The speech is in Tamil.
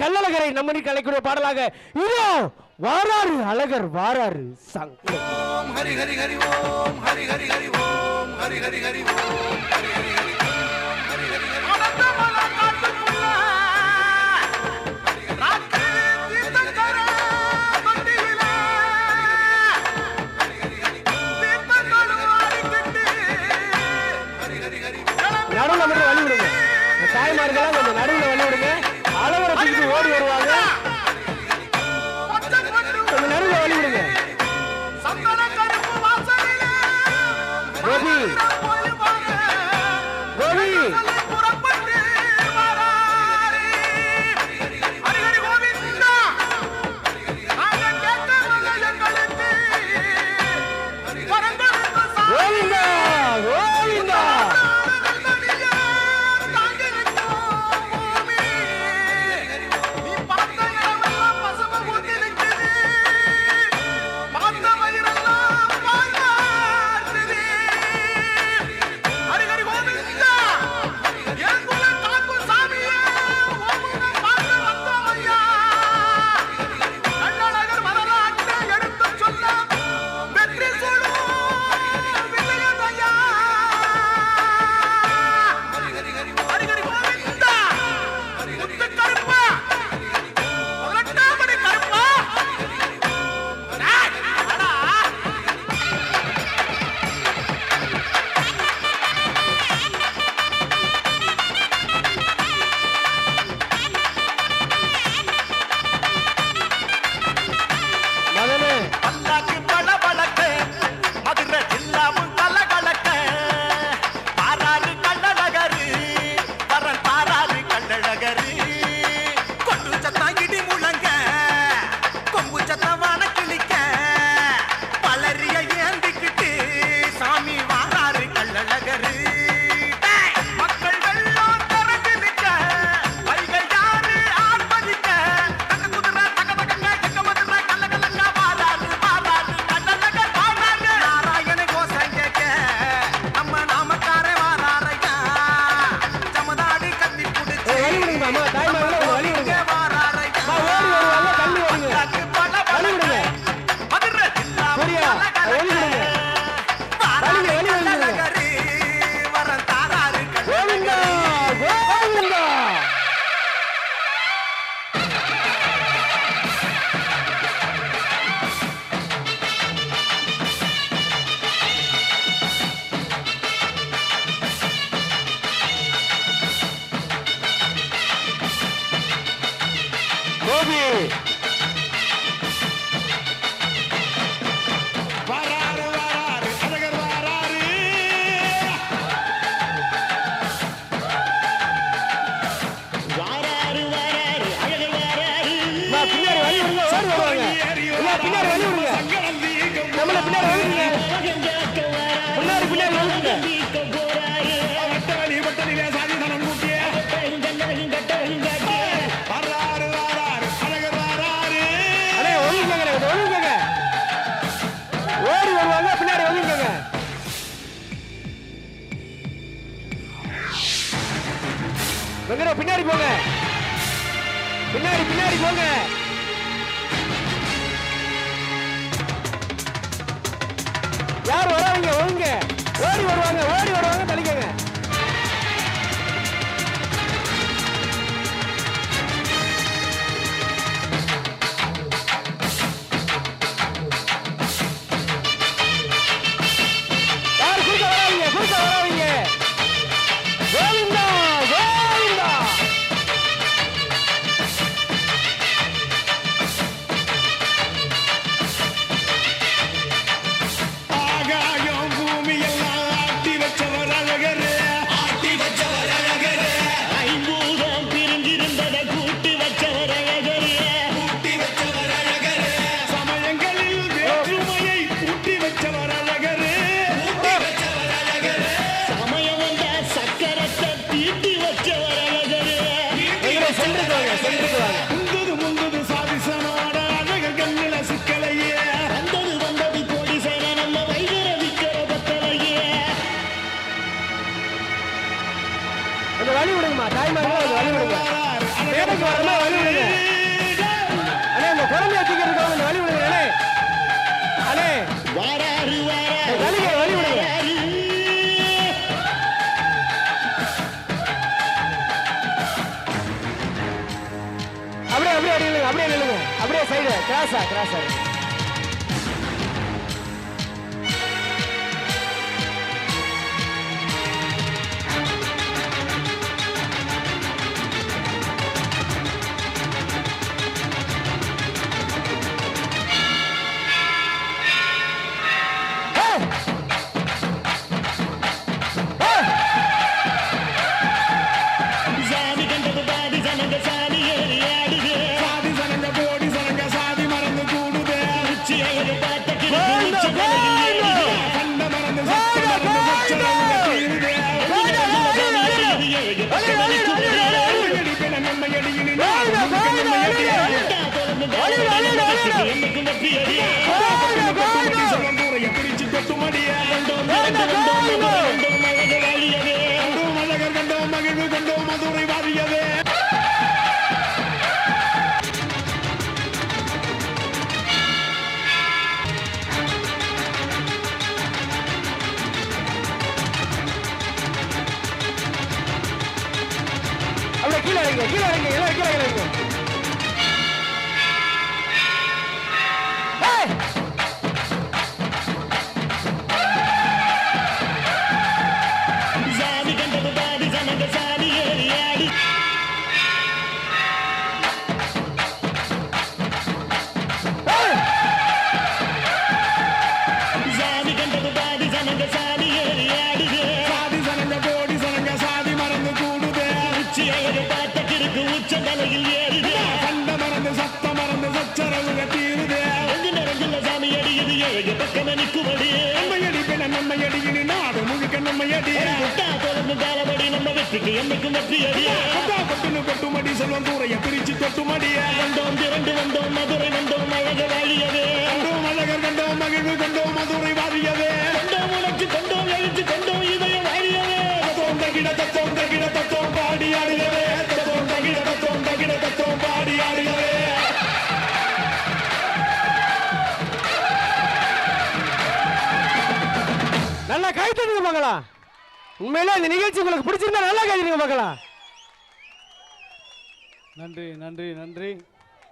கல்லழகரை நம்மனி கலைக்கூடிய பாடலாக இதோ வாராறு அழகர் வாராறு சங். ஹரி ஹரி ஹரி ஓம் ஹரி ஹரி ஹரி ஓம் ஹரி ஹரி ஹரி ஓம் ஹரி ஹரி ஹரி போது பின்னாடி வழி விடுங்க பின்னாடி வழி பின்னாடி போங்க. பின்னாடி பின்னாடி போங்க. யார் வராங்க ஒழுங்க. ஓடி Gracias, gracias. கீழே இறங்க கீழே இறங்க வெற்றிக்கு என்னைக்கும் வெற்றி அடியா. கொட்டுன்னு கொட்டுமடி செல்வம் கூரைய பிரிச்சு கொட்டுமடிய கண்டோம் திரண்டு வந்தோம் மதுரை வந்தோம் அழக வாழியவே கண்டோம் அழகர் கண்டோம் மகிழ்வு கண்டோம் மதுரை வாழியவே கண்டோம் உனக்கு கண்டோம் எழுச்சி கண்டோம் இதயம் வாழியவே தத்தோம் தகிட தத்தோம் தகிட தத்தோம் பாடி ஆடுகவே தத்தோம் தகிட தத்தோம் தகிட தத்தோம் பாடி ஆடுகவே நல்லா கை தட்டுங்க மகளா. உண்மையிலே இந்த நிகழ்ச்சி உங்களுக்கு பிடிச்சிருந்தா நல்லா கேட்குறீங்க பார்க்கலாம். நன்றி நன்றி நன்றி.